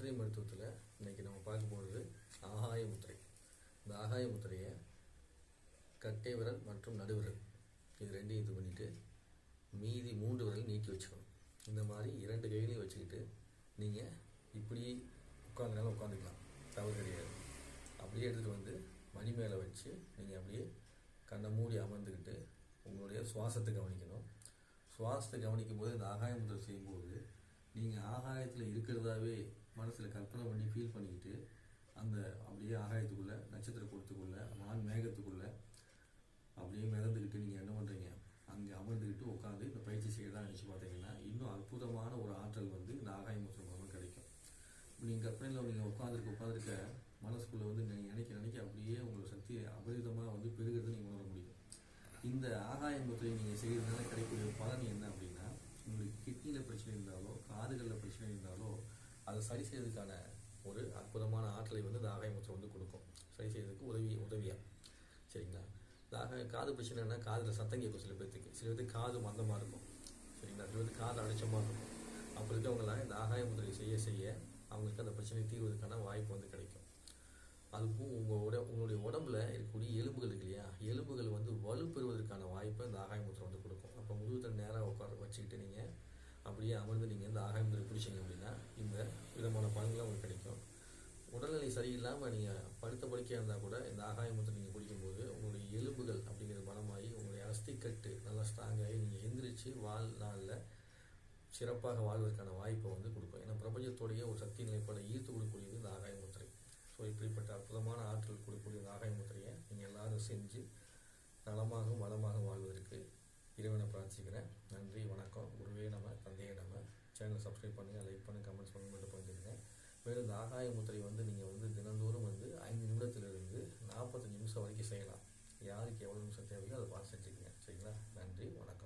முத்திரை மருத்துவத்தில் இன்னைக்கு நம்ம பார்க்க போகிறது ஆகாய முத்திரை. இந்த ஆகாய முத்திரையை கட்டை விரல் மற்றும் நடுவிரல் இது ரெண்டையும் இது பண்ணிவிட்டு மீதி மூன்று விரல் நீக்கி வச்சுக்கணும். இந்த மாதிரி இரண்டு கைகளையும் வச்சுக்கிட்டு நீங்கள் இப்படி உட்காந்துனாலும் உட்காந்துக்கலாம் தவறு கிடையாது. அப்படியே எடுத்துகிட்டு வந்து மணி மேலே வச்சு நீங்கள் அப்படியே கண்ணை மூடி அமர்ந்துக்கிட்டு உங்களுடைய சுவாசத்தை கவனிக்கணும். சுவாசத்தை கவனிக்கும் போது இந்த ஆகாய முத்திரை செய்யும்போது நீங்கள் ஆகாயத்தில் இருக்கிறதாவே மனசில் கற்பனை பண்ணி ஃபீல் பண்ணிக்கிட்டு அந்த அப்படியே ஆகாயத்துக்குள்ளே நட்சத்திர கொடுத்துக்குள்ளே வான் மேகத்துக்குள்ளே அப்படியே மிதந்துக்கிட்டு நீங்கள் என்ன பண்ணுறீங்க அங்கே அமர்ந்துக்கிட்டு உட்காந்து இந்த பயிற்சி செய்யலாம் நினச்சி பார்த்தீங்கன்னா இன்னும் அற்புதமான ஒரு ஆற்றல் வந்து இந்த ஆகாய முத்திரை மூலமாக கிடைக்கும். நீங்கள் கற்பனையில் நீங்கள் உட்காந்துருக்க உட்காந்துருக்க மனசுக்குள்ளே வந்து நீங்கள் நினைக்க நினைக்க அப்படியே உங்களோட சக்தி அபரிதமாக வந்து பெருகிறது நீங்கள் உணர முடியும். இந்த ஆகாய முத்திரை நீங்கள் செய்கிறதுனால கிடைக்கக்கூடிய பலன் என்ன அப்படின்னு உங்களுக்கு கிட்னியில் பிரச்சனை இருந்தாலோ காதுகளில் பிரச்சனை இருந்தாலோ அதை சரி செய்யறதுக்கான ஒரு அற்புதமான ஆற்றலை வந்து இந்த ஆகாயமுத்திரம் வந்து கொடுக்கும். சரி செய்யறதுக்கு உதவி உதவியாக சரிங்களா? இந்த காது பிரச்சனைனா காதில் சத்தம் கேட்கும் சில பேர்த்துக்கு. சில பேர்த்துக்கு காது மந்தமாக இருக்கும். சரிங்களா? சில பேர்த்துக்கு காது அடைச்சமாக இருக்கும். அப்போ இருக்கவங்களாம் இந்த ஆகாய முதலை செய்ய செய்ய அவங்களுக்கு அந்த பிரச்சனை தீர்வதற்கான வாய்ப்பு வந்து கிடைக்கும். அதுக்கும் உங்கள் உட உங்களுடைய உடம்புல இருக்கக்கூடிய எலும்புகள் இருக்கு இல்லையா? எலும்புகள் வந்து வலுப்பெறுவதற்கான வாய்ப்பை இந்த ஆகாய முத்திரை வந்து கொடுக்கும். அப்போ முதுகுத்தை நேராக உட்கார வச்சுக்கிட்டு நீங்கள் அப்படியே அமர்ந்து நீங்கள் இந்த ஆகாய முத்திரை பிடிச்சிங்க அப்படின்னா விதமான பலன்கள் உங்களுக்கு கிடைக்கும். உடல்நிலை சரியில்லாமல் நீங்கள் படுத்த படுக்கையாக இருந்தால் கூட இந்த ஆகாய நீங்கள் குடிக்கும்போது உங்களுடைய எலும்புகள் அப்படிங்கிறது பலமாகி உங்களுடைய அஸ்திக்கட்டு நல்லா ஸ்ட்ராங்காகி நீங்கள் எந்திரிச்சு வாழ்நாளில் சிறப்பாக வாழ்வதற்கான வாய்ப்பை வந்து கொடுக்கும். ஏன்னா பிரபஞ்சத்தோடைய ஒரு சக்தி நிலைப்பாடை ஈர்த்து கொடுக்கக்கூடியது இந்த ஆகாய முத்திரை. ஸோ இப்படிப்பட்ட அற்புதமான ஆற்றல் கொடுக்கக்கூடிய இந்த ஆகாய முத்திரையை நீங்கள் எல்லாரும் செஞ்சு நலமாகவும் வளமாக வாழ்வதற்கு இறைவனை பிரார்த்திக்கிறேன். நன்றி வணக்கம். குருவே நம்ம தந்தையை நம்ம சேனலை சப்ஸ்கிரைப் பண்ணுங்கள் லைக் பண்ணுங்கள் கமெண்ட்ஸ் பண்ணுங்கள் மட்டும் பண்ணிட்டுருங்க மேலும் இந்த ஆகாய முத்திரை வந்து நீங்கள் வந்து தினந்தோறும் வந்து ஐந்து நிமிடத்திலிருந்து நாற்பத்தஞ்சு நிமிஷம் வரைக்கும் செய்யலாம். யாருக்கு எவ்வளோ நிமிஷம் தேவையோ அதை பார்த்து செஞ்சுக்கங்க. சரிங்களா? நன்றி வணக்கம்.